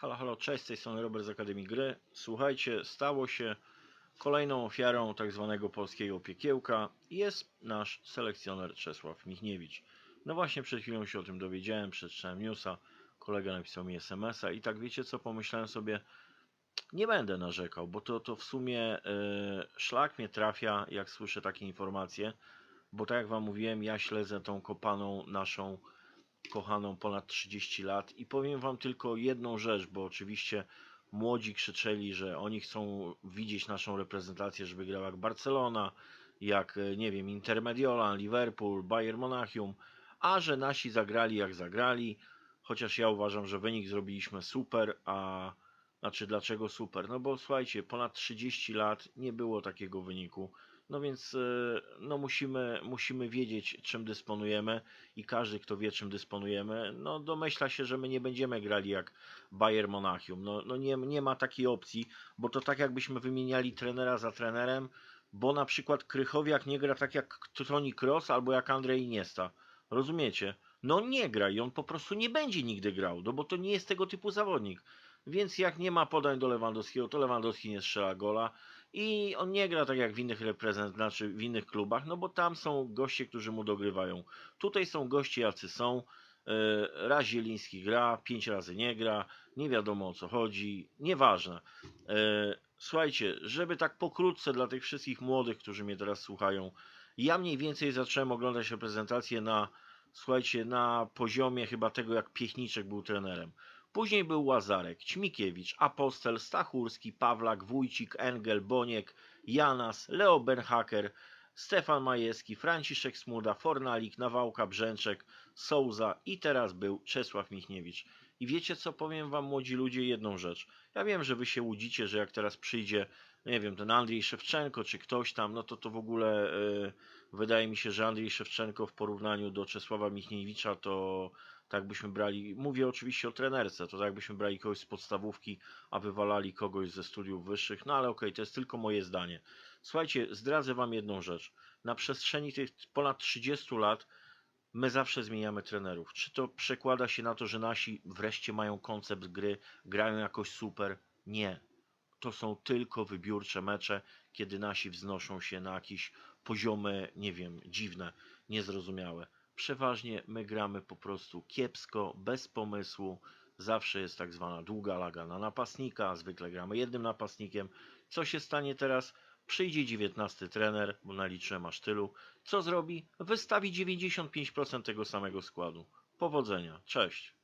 Halo, halo, cześć, z tej strony Robert z Akademii Gry. Słuchajcie, stało się kolejną ofiarą tak zwanego polskiego piekiełka jest nasz selekcjoner Czesław Michniewicz. No właśnie przed chwilą się o tym dowiedziałem, przeczytałem newsa, kolega napisał mi smsa i tak wiecie co, pomyślałem sobie, nie będę narzekał, bo to, to w sumie e, szlak mnie trafia, jak słyszę takie informacje, bo tak jak wam mówiłem, ja śledzę tą kopaną naszą kochaną ponad 30 lat i powiem wam tylko jedną rzecz, bo oczywiście młodzi krzyczeli, że oni chcą widzieć naszą reprezentację, żeby grała jak Barcelona, jak e, nie wiem, Inter Mediolan, Liverpool, Bayern Monachium, a że nasi zagrali jak zagrali, chociaż ja uważam, że wynik zrobiliśmy super, a znaczy dlaczego super? No bo słuchajcie, ponad 30 lat nie było takiego wyniku. No więc e, no musimy, musimy wiedzieć, czym dysponujemy i każdy, kto wie, czym dysponujemy, no domyśla się, że my nie będziemy grali jak Bayern Monachium. No, no nie, nie ma takiej opcji, bo to tak jakbyśmy wymieniali trenera za trenerem, bo na przykład Krychowiak nie gra tak jak Toni Kroos albo jak Andrzej Iniesta. Rozumiecie? No nie gra i on po prostu nie będzie nigdy grał, no bo to nie jest tego typu zawodnik. Więc jak nie ma podań do Lewandowskiego, to Lewandowski nie strzela gola i on nie gra tak jak w innych reprezent, znaczy w innych klubach, no bo tam są goście, którzy mu dogrywają. Tutaj są goście, jacy są. E, raz Zieliński gra, pięć razy nie gra, nie wiadomo o co chodzi, nieważne. E, słuchajcie, żeby tak pokrótce dla tych wszystkich młodych, którzy mnie teraz słuchają, ja mniej więcej zacząłem oglądać reprezentację na, słuchajcie, na poziomie chyba tego, jak Piechniczek był trenerem. Później był Łazarek, Ćmikiewicz, Apostel, Stachurski, Pawlak, Wójcik, Engel, Boniek, Janas, Leo Benhaker, Stefan Majewski, Franciszek Smuda, Fornalik, Nawałka, Brzęczek, Souza i teraz był Czesław Michniewicz. I wiecie co, powiem wam młodzi ludzie jedną rzecz. Ja wiem, że wy się łudzicie, że jak teraz przyjdzie, nie wiem, ten Andrzej Szewczenko czy ktoś tam, no to to w ogóle yy, wydaje mi się, że Andrzej Szewczenko w porównaniu do Czesława Michniewicza to tak byśmy brali, mówię oczywiście o trenerce, to tak byśmy brali kogoś z podstawówki, a wywalali kogoś ze studiów wyższych, no ale okej, okay, to jest tylko moje zdanie. Słuchajcie, zdradzę wam jedną rzecz. Na przestrzeni tych ponad 30 lat my zawsze zmieniamy trenerów. Czy to przekłada się na to, że nasi wreszcie mają koncept gry, grają jakoś super? Nie. To są tylko wybiórcze mecze, kiedy nasi wznoszą się na jakieś poziomy, nie wiem, dziwne, niezrozumiałe przeważnie my gramy po prostu kiepsko, bez pomysłu. Zawsze jest tak zwana długa laga na napastnika, zwykle gramy jednym napastnikiem. Co się stanie teraz? Przyjdzie 19 trener, bo naliczyłem aż tylu. Co zrobi? Wystawi 95% tego samego składu. Powodzenia. Cześć.